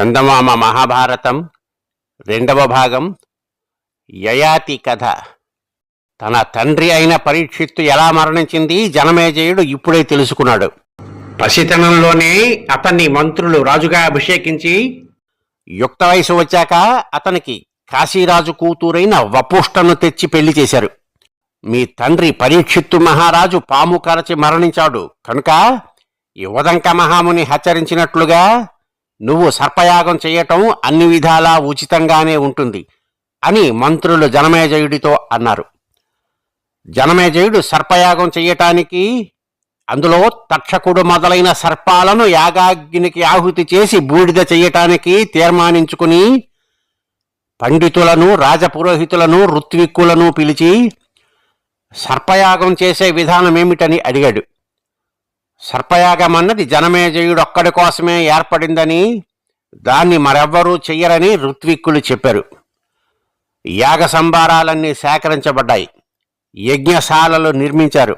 చందమామ మహాభారతం రెండవ భాగం యయాతి కథ. తన తండ్రి అయిన పరీక్షిత్తు ఎలా మరణించింది? జనమేజయుడు ఇప్పుడే తెలుసుకున్నాడు. పసితనంలోనే అతన్ని మంత్రులు రాజుగా అభిషేకించి యుక్త వయసు వచ్చాక అతనికి కాశీరాజు కూతురైన వపుష్టను తెచ్చి పెళ్ళి చేశారు. మీ తండ్రి పరీక్షిత్తు మహారాజు పాము కరచి మరణించాడు. కనుక యువదంక మహాముని హెచ్చరించినట్లుగా నువ్వు సర్పయాగం చేయటం అన్ని విధాలా ఉచితంగానే ఉంటుంది అని మంత్రులు జనమేజయుడితో అన్నారు. జనమేజయుడు సర్పయాగం చెయ్యటానికి అందులో తక్షకుడు మొదలైన సర్పాలను యాగాగ్నికి ఆహుతి చేసి బూడిద చెయ్యటానికి తీర్మానించుకుని పండితులను రాజపురోహితులను ఋత్విక్కులను పిలిచి సర్పయాగం చేసే విధానమేమిటని అడిగాడు. సర్పయాగం అన్నది జనమేజయుడొక్కడి కోసమే ఏర్పడిందని దాన్ని మరెవ్వరూ చెయ్యరని ఋత్విక్కులు చెప్పారు. యాగ సంభారాలన్నీ సేకరించబడ్డాయి. యజ్ఞశాలలు నిర్మించారు.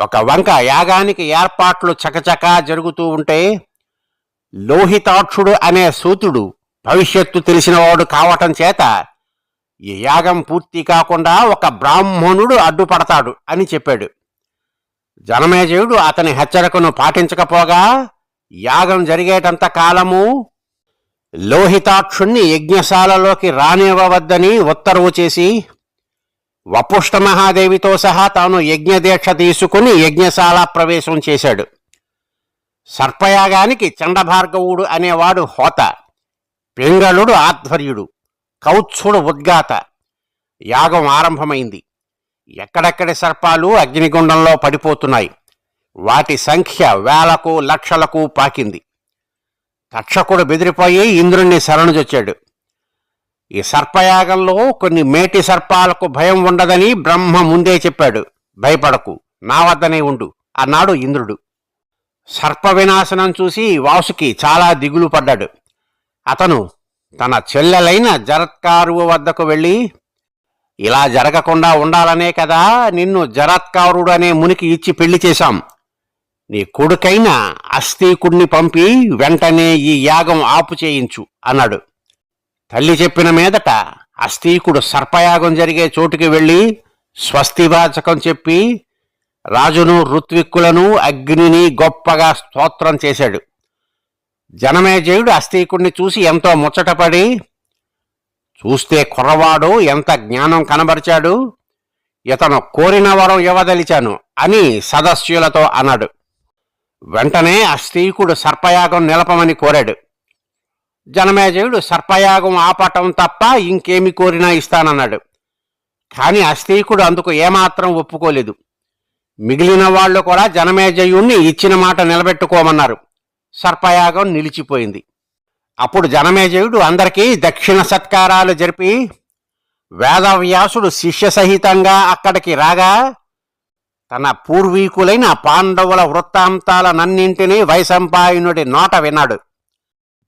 ఒక వంక యాగానికి ఏర్పాట్లు చకచకా జరుగుతూ ఉంటే లోహితాక్షుడు అనే సూతుడు భవిష్యత్తు తెలిసినవాడు కావటం చేత ఈ యాగం పూర్తి కాకుండా ఒక బ్రాహ్మణుడు అడ్డుపడతాడు అని చెప్పాడు. జనమేజయుడు అతని హెచ్చరికను పాటించకపోగా యాగం జరిగేటంత కాలము లోహితాక్షుణ్ణి యజ్ఞశాలలోకి రానివ్వవద్దని ఉత్తర్వు చేసి వపుష్ట మహాదేవితో సహా తాను యజ్ఞదీక్ష తీసుకుని యజ్ఞశాల ప్రవేశం చేశాడు. సర్పయాగానికి చండభార్గవుడు అనేవాడు హోత పింగళుడు ఆధ్వర్యుడు కౌత్సుడు ఉద్గాత యాగం ఆరంభమైంది. ఎక్కడెక్కడి సర్పాలు అగ్నిగుండంలో పడిపోతున్నాయి. వాటి సంఖ్య వేలకు లక్షలకు పాకింది. తక్షకుడు బెదిరిపోయి ఇంద్రుణ్ణి శరణుజొచ్చాడు ఈ సర్పయాగంలో కొన్ని మేటి సర్పాలకు భయం ఉండదని బ్రహ్మ ముందే చెప్పాడు. భయపడకు నా వద్దనే ఉండు అన్నాడు ఇంద్రుడు. సర్ప వినాశనం చూసి వాసుకి చాలా దిగులు పడ్డాడు. అతను తన చెల్లెలైన జరత్కారువు వద్దకు వెళ్ళి ఇలా జరగకుండా ఉండాలనే కదా నిన్ను జరత్కారుడు అనే మునికి ఇచ్చి పెళ్ళి చేశాం. నీ కొడుకైన అస్థీకుణ్ణి పంపి వెంటనే ఈ యాగం ఆపు చేయించు అన్నాడు. తల్లి చెప్పిన మీదట అస్థీకుడు సర్పయాగం జరిగే చోటుకి వెళ్ళి స్వస్తివాచకం చెప్పి రాజును ఋత్విక్కులను అగ్నిని గొప్పగా స్తోత్రం చేశాడు. జనమేజయుడు అస్థీకుణ్ణి చూసి ఎంతో ముచ్చటపడి చూస్తే కుర్రవాడు ఎంత జ్ఞానం కనబరిచాడు? ఇతను కోరిన వరం ఇవ్వదలిచాను అని సదస్యులతో అన్నాడు. వెంటనే ఆ స్త్రీకుడు సర్పయాగం నిలపమని కోరాడు. జనమేజయుడు సర్పయాగం ఆపటం తప్ప ఇంకేమి కోరినా ఇస్తానన్నాడు. కాని అస్థీకుడు అందుకు ఏమాత్రం ఒప్పుకోలేదు. మిగిలిన వాళ్ళు కూడా జనమేజయుణ్ణి ఇచ్చిన మాట నిలబెట్టుకోమన్నారు. సర్పయాగం నిలిచిపోయింది. అప్పుడు జనమేజయుడు అందరికీ దక్షిణ సత్కారాలు జరిపి వేదవ్యాసుడు శిష్య సహితంగా అక్కడికి రాగా తన పూర్వీకులైన పాండవుల వృత్తాంతాల నన్నింటినీ వైశంపాయనుడి నోట విన్నాడు.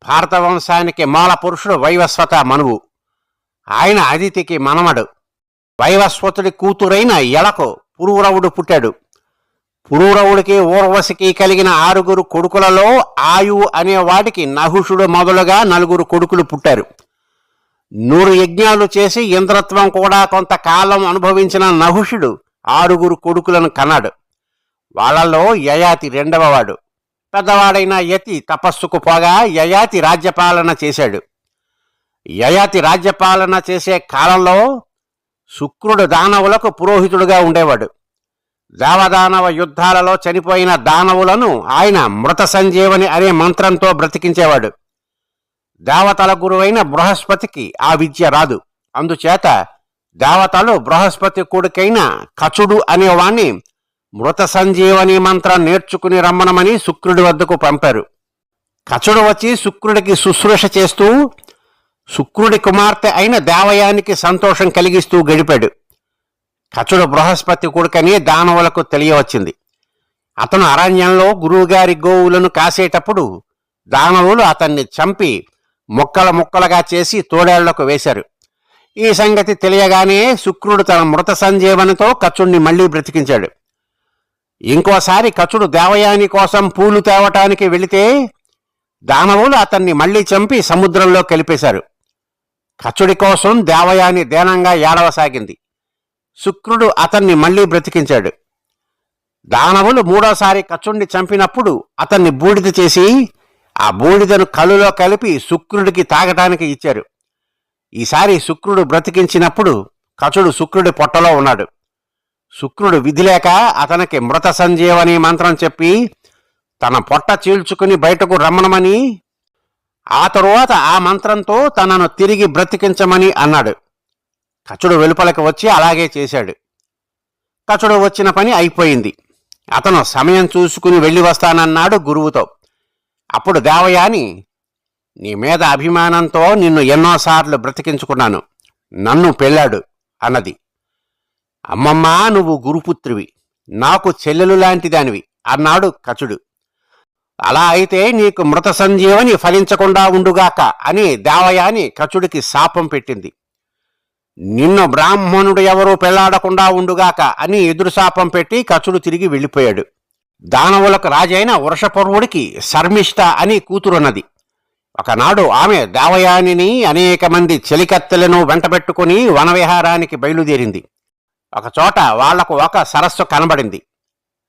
భారత వంశానికి మూల పురుషుడు వైవస్వత మనువు. ఆయన అదితికి మనమడు. వైవస్వతుడి కూతురైన ఎలకు పురువురవుడు పుట్టాడు. పురూరవుడికి ఊర్వశికి కలిగిన ఆరుగురు కొడుకులలో ఆయు అనే వాడికి నహుషుడు మొదలుగా నలుగురు కొడుకులు పుట్టారు. నూరు యజ్ఞాలు చేసి ఇంద్రత్వం కూడా కొంతకాలం అనుభవించిన నహుషుడు ఆరుగురు కొడుకులను కన్నాడు. వాళ్ళల్లో యయాతి రెండవవాడు పెద్దవాడైన యతి తపస్సుకు పోగా యయాతి రాజ్యపాలన చేశాడు. యయాతి రాజ్యపాలన చేసే కాలంలో శుక్రుడు దానవులకు పురోహితుడుగా ఉండేవాడు. దేవదానవ యుద్ధాలలో చనిపోయిన దానవులను ఆయన మృత సంజీవని అనే మంత్రంతో బ్రతికించేవాడు. దేవతల గురువైన బృహస్పతికి ఆ విద్య రాదు. అందుచేత దేవతలు బృహస్పతి కొడుకైన కచుడు అనేవాణ్ణి మృత సంజీవని మంత్రం నేర్చుకుని రమ్మనమని శుక్రుడి వద్దకు పంపారు. కచుడు వచ్చి శుక్రుడికి శుశ్రూష చేస్తూ శుక్రుడి కుమార్తె అయిన దేవయానికి సంతోషం కలిగిస్తూ గడిపాడు. కచుడు బృహస్పతి కొడుకని దానవులకు తెలియవచ్చింది. అతను అరణ్యంలో గురువుగారి గోవులను కాసేటప్పుడు దానవులు అతన్ని చంపి ముక్కల ముక్కలుగా చేసి తోడేళ్ళకు వేశారు. ఈ సంగతి తెలియగానే శుక్రుడు తన మృత సంజీవనితో కచుడిని మళ్ళీ బ్రతికించాడు. ఇంకోసారి కచుడు దేవయాని కోసం పూలు తేవటానికి వెళితే దానవులు అతన్ని మళ్ళీ చంపి సముద్రంలో కలిపేశారు. కచుడి కోసం దేవయాని దేనంగా ఏడవసాగింది. శుక్రుడు అతన్ని మళ్ళీ బ్రతికించాడు. దానవులు మూడోసారి కచుడిని చంపినప్పుడు అతన్ని బూడిద చేసి ఆ బూడిదను కలులో కలిపి శుక్రుడికి తాగటానికి ఇచ్చారు. ఈసారి శుక్రుడు బ్రతికించినప్పుడు కచుడు శుక్రుడి పొట్టలో ఉన్నాడు. శుక్రుడు విధిలేక అతనికి మృత సంజీవని మంత్రం చెప్పి తన పొట్ట చీల్చుకుని బయటకు రమ్మనమని ఆ తరువాత ఆ మంత్రంతో తనను తిరిగి బ్రతికించమని అన్నాడు. కచుడు వెలుపలకు వచ్చి అలాగే చేశాడు. కచుడు వచ్చిన పని అయిపోయింది. అతను సమయం చూసుకుని వెళ్ళి వస్తానన్నాడు గురువుతో. అప్పుడు దేవయాని నీ మీద అభిమానంతో నిన్ను ఎన్నోసార్లు బ్రతికించుకున్నాను. నన్ను పెళ్ళాడు అన్నది. అమ్మమ్మ నువ్వు గురుపుత్రివి. నాకు చెల్లెలు లాంటిదానివి అన్నాడు కచుడు. అలా అయితే నీకు మృత సంజీవని ఫలించకుండా ఉండుగాక అని దేవయాని కచుడికి శాపం పెట్టింది. నిన్ను బ్రాహ్మణుడు ఎవరూ పెళ్ళాడకుండా ఉండుగాక అని ఎదురుశాపం పెట్టి కచుడు తిరిగి వెళ్ళిపోయాడు. దానవులకు రాజైన వృషపర్వుడికి శర్మిష్ట అని కూతురున్నది. ఒకనాడు ఆమె దేవయానిని అనేక మంది చెలికత్తెలను వెంటబెట్టుకుని వనవిహారానికి బయలుదేరింది. ఒకచోట వాళ్ళకు ఒక సరస్సు కనబడింది.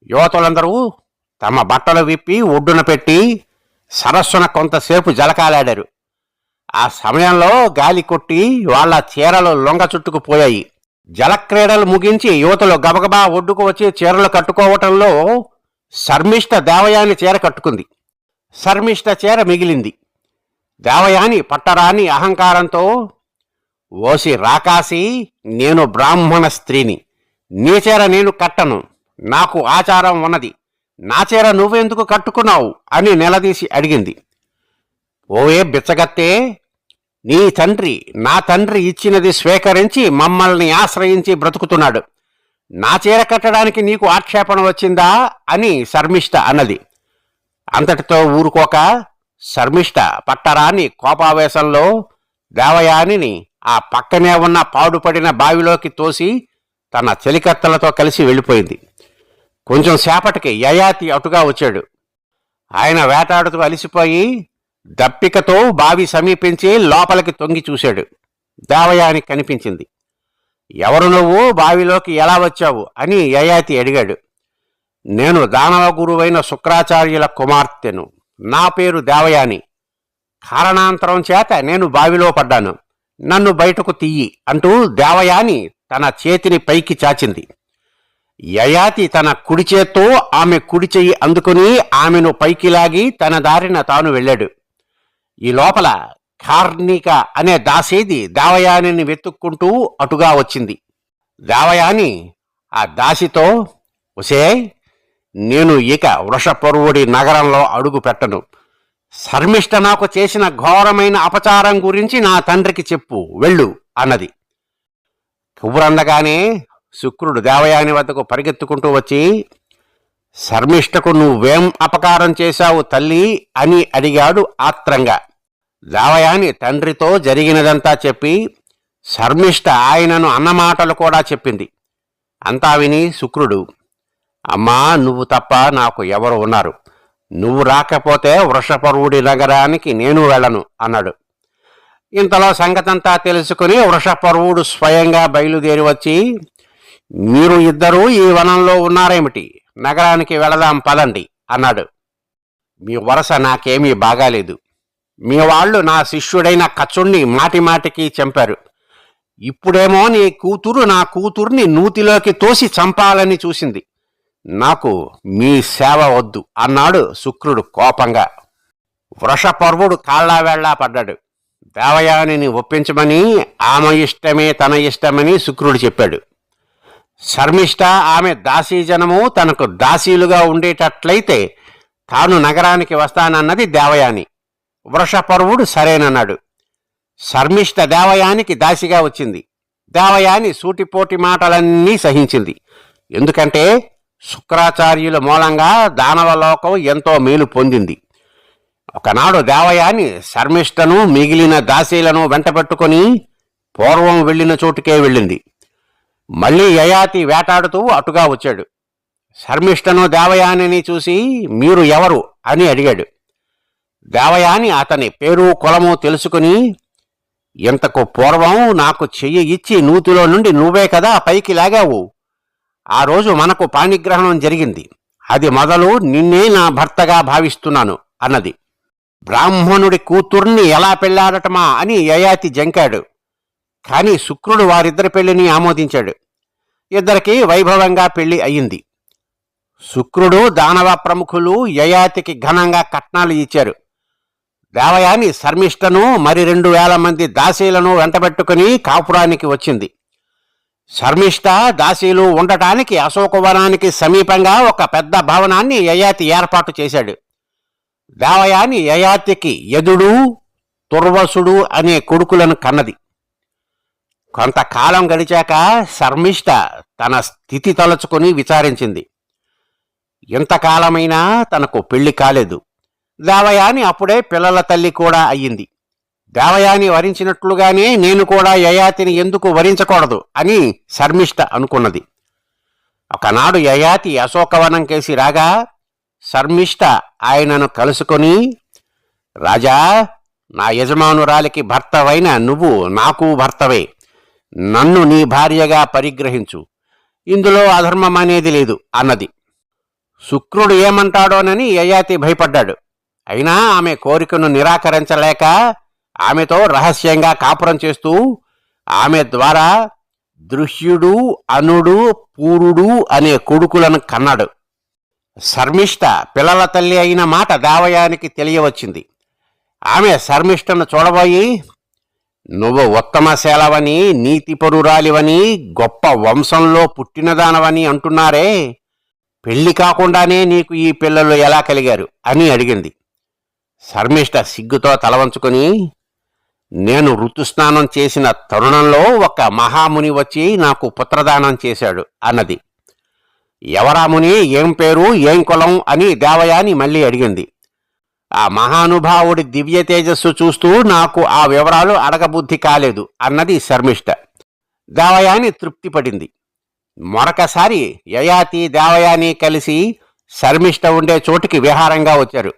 యువతులందరూ తమ బట్టలు విప్పి ఒడ్డున పెట్టి సరస్సున కొంతసేపు జలకాలాడారు. ఆ సమయంలో గాలి కొట్టి వాళ్ళ చీరలు లొంగ చుట్టుకుపోయాయి జలక్రీడలు ముగించి యువతలు గబగబా ఒడ్డుకు వచ్చి చీరలు కట్టుకోవటంలో శర్మిష్ట దేవయాని చీర కట్టుకుంది. శర్మిష్ట చీర మిగిలింది. దేవయాని పట్టరాని అహంకారంతో ఓసి రాకాసి నేను బ్రాహ్మణ స్త్రీని. నీ చీర నేను కట్టను. నాకు ఆచారం ఉన్నది. నా చీర నువ్వెందుకు కట్టుకున్నావు? అని నిలదీసి అడిగింది. ఓవే బిచ్చగత్తే నీ తండ్రి నా తండ్రి ఇచ్చినది స్వీకరించి మమ్మల్ని ఆశ్రయించి బ్రతుకుతున్నాడు. నా చీర కట్టడానికి నీకు ఆక్షేపణ వచ్చిందా? అని శర్మిష్ట అన్నది. అంతటితో ఊరుకోక శర్మిష్ట పట్టరాని కోపావేశంలో దేవయానిని ఆ పక్కనే ఉన్న పాడుపడిన బావిలోకి తోసి తన చెలికత్తలతో కలిసి వెళ్ళిపోయింది. కొంచెం సేపటికి యయాతి అటుగా వచ్చాడు. ఆయన వేటాడుతూ అలిసిపోయి దప్పికతో బావి సమీపించి లోపలికి తొంగి చూశాడు. దేవయాని కనిపించింది. ఎవరు నువ్వు? బావిలోకి ఎలా వచ్చావు? అని యయాతి అడిగాడు. నేను దానవ గురువైన శుక్రాచార్యుల కుమార్తెను. నా పేరు దేవయాని. కారణాంతరం చేత నేను బావిలో పడ్డాను. నన్ను బయటకు తీయి అంటూ దేవయాని తన చేతిని పైకి చాచింది. యయాతి తన కుడి చేత్తో ఆమె కుడి చెయ్యి అందుకుని ఆమెను పైకి లాగి తన దారిన తాను వెళ్ళాడు. ఈ లోపల కార్ణిక అనే దాసేది దావయానిని వెతుక్కుంటూ అటుగా వచ్చింది. దావయాని ఆ దాసితో ఒసే నేను ఇక వృషపరువుడి నగరంలో అడుగు పెట్టను. శర్మిష్ట నాకు చేసిన ఘోరమైన అపచారం గురించి నా తండ్రికి చెప్పు వెళ్ళు అన్నది. కబురందగానే శుక్రుడు దేవయాని వద్దకు పరిగెత్తుకుంటూ వచ్చి శర్మిష్టకు నువ్వేం అపకారం చేశావు తల్లి అని అడిగాడు ఆత్రంగా. దేవయాని తండ్రితో జరిగినదంతా చెప్పి శర్మిష్ట ఆయనను అన్నమాటలు కూడా చెప్పింది. అంతా విని శుక్రుడు అమ్మా నువ్వు తప్ప నాకు ఎవరు ఉన్నారు? నువ్వు రాకపోతే వృషపర్వుడి నగరానికి నేను వెళ్ళను అన్నాడు. ఇంతలో సంగతంతా తెలుసుకుని వృషపర్వుడు స్వయంగా బయలుదేరి వచ్చి మీరు ఇద్దరూ ఈ వనంలో ఉన్నారేమిటి? నగరానికి వెళదాం పదండి అన్నాడు. మీ వరస నాకేమీ బాగాలేదు. మీ వాళ్ళు నా శిష్యుడైన కచుణ్ణి మాటి మాటికి చంపారు. ఇప్పుడేమో నీ కూతురు నా కూతుర్ని నూతిలోకి తోసి చంపాలని చూసింది. నాకు మీ సేవ వద్దు అన్నాడు శుక్రుడు కోపంగా. వృషపర్వుడు కాళ్ళావేళ్ళా పడ్డాడు. దేవయానిని ఒప్పించమని ఆమె ఇష్టమే తన ఇష్టమని శుక్రుడు చెప్పాడు. శర్మిష్ట ఆమె దాసీజనము తనకు దాసీలుగా ఉండేటట్లయితే తాను నగరానికి వస్తానన్నది దేవయాని. వృషపర్వుడు సరేనన్నాడు. శర్మిష్ట దేవయానికి దాసిగా వచ్చింది. దేవయాని సూటిపోటి మాటలన్నీ సహించింది. ఎందుకంటే శుక్రాచార్యుల మూలంగా దానవలోకం ఎంతో మేలు పొందింది. ఒకనాడు దేవయాని శర్మిష్టను మిగిలిన దాసీలను వెంటబెట్టుకొని పూర్వం వెళ్ళిన చోటుకే వెళ్ళింది. మళ్ళీ యయాతి వేటాడుతూ అటుగా వచ్చాడు. శర్మిష్టను దేవయానిని చూసి మీరు ఎవరు? అని అడిగాడు. దేవయాని అతని పేరు కులము తెలుసుకుని ఇంతకు పూర్వం నాకు చెయ్యి ఇచ్చి నూతిలో నుండి నువ్వే కదా పైకి లాగావు. ఆ రోజు మనకు పాణిగ్రహణం జరిగింది. అది మొదలు నిన్నే నా భర్తగా భావిస్తున్నాను అన్నది. బ్రాహ్మణుడి కూతుర్ని ఎలా పెళ్ళాడటమా అని యయాతి జంకాడు. కాని శుక్రుడు వారిద్దరి పెళ్ళిని ఆమోదించాడు. ఇద్దరికి వైభవంగా పెళ్ళి అయ్యింది శుక్రుడు దానవ ప్రముఖులు యయాతికి ఘనంగా కట్నాలు ఇచ్చారు. దేవయాని శర్మిష్టను మరి రెండు వేల మంది దాసీలను వెంటబెట్టుకుని కాపురానికి వచ్చింది. శర్మిష్ట దాసీలు ఉండటానికి అశోకవనానికి సమీపంగా ఒక పెద్ద భవనాన్ని యయాతి ఏర్పాటు చేశాడు. దేవయాని యయాతికి యదుడు తుర్వసుడు అనే కొడుకులను కన్నది. కొంతకాలం గడిచాక శర్మిష్ట తన స్థితి తలుచుకొని విచారించింది. ఇంతకాలమైనా తనకు పెళ్ళి కాలేదు. దేవయాని అప్పుడే పిల్లల తల్లి కూడా అయ్యింది. దేవయాని వరించినట్లుగానే నేను కూడా యయాతిని ఎందుకు వరించకూడదు అని శర్మిష్ట అనుకున్నది. ఒకనాడు యయాతి అశోకవనం కేసి రాగా శర్మిష్ట ఆయనను కలుసుకొని రాజా నా యజమానురాలికి భర్తవైన నువ్వు నాకు భర్తవే. నన్ను నీ భార్యగా పరిగ్రహించు. ఇందులో అధర్మం అనేది లేదు అన్నది. శుక్రుడు ఏమంటాడోనని యయాతి భయపడ్డాడు. అయినా ఆమె కోరికను నిరాకరించలేక ఆమెతో రహస్యంగా కాపురం చేస్తూ ఆమె ద్వారా దృశ్యుడు అనుడు పూరుడు అనే కొడుకులను కన్నాడు. శర్మిష్ట పిల్లల తల్లి అయిన మాట దావయానికి తెలియవచ్చింది. ఆమె శర్మిష్టను చూడబోయి నువ్వు ఉత్తమశీలవని నీతిపరురాలివని గొప్ప వంశంలో పుట్టినదానవని అంటున్నారే. పెళ్ళి కాకుండానే నీకు ఈ పిల్లలు ఎలా కలిగారు? అని అడిగింది. శర్మిష్ట సిగ్గుతో తలవంచుకొని నేను ఋతుస్నానం చేసిన తరుణంలో ఒక మహాముని వచ్చి నాకు పుత్రదానం చేశాడు అన్నది. ఎవరా ముని? ఏం పేరు? ఏం కులం? అని దేవయాని మళ్ళీ అడిగింది. ఆ మహానుభావుడి దివ్య తేజస్సు చూస్తూ నాకు ఆ వివరాలు అడగబుద్ధి కాలేదు అన్నది శర్మిష్ట. దేవయాని తృప్తిపడింది. మరొకసారి యయాతి దేవయాని కలిసి శర్మిష్ట ఉండే చోటికి విహారంగా వచ్చారు.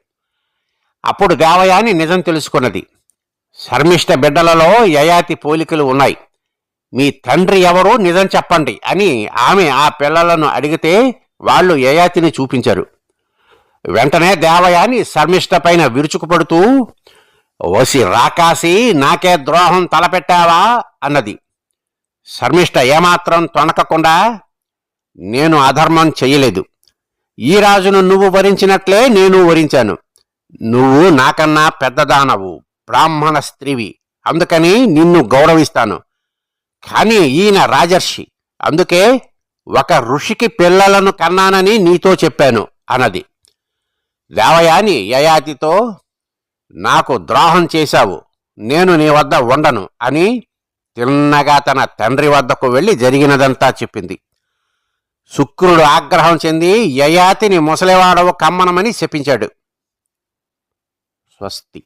అప్పుడు దేవయాని నిజం తెలుసుకున్నది. శర్మిష్ట బిడ్డలలో యయాతి పోలికలు ఉన్నాయి. మీ తండ్రి ఎవరో నిజం చెప్పండి అని ఆమె ఆ పిల్లలను అడిగితే వాళ్ళు యయాతిని చూపించారు. వెంటనే దేవయాని శర్మిష్ట పైన విరుచుకుపడుతూ వసి రాకాసి నాకే ద్రోహం తలపెట్టావా? అన్నది. శర్మిష్ట ఏమాత్రం తొణకకుండా నేను అధర్మం చెయ్యలేదు ఈ రాజును నువ్వు వరించినట్లే నేను వరించాను. నువ్వు నాకన్నా పెద్దదానవు బ్రాహ్మణ స్త్రీవి. అందుకని నిన్ను గౌరవిస్తాను. కానీ ఈయన రాజర్షి. అందుకే ఒక ఋషికి పిల్లలను కన్నానని నీతో చెప్పాను అన్నది. దేవయాని యయాతితో నాకు ద్రోహం చేశావు. నేను నీ వద్ద ఉండను అని తిన్నగా తన తండ్రి వద్దకు వెళ్ళి జరిగినదంతా చెప్పింది. శుక్రుడు ఆగ్రహం చెంది యయాతిని ముసలివాడవు కమ్మనమని శపించాడు స్వస్తి.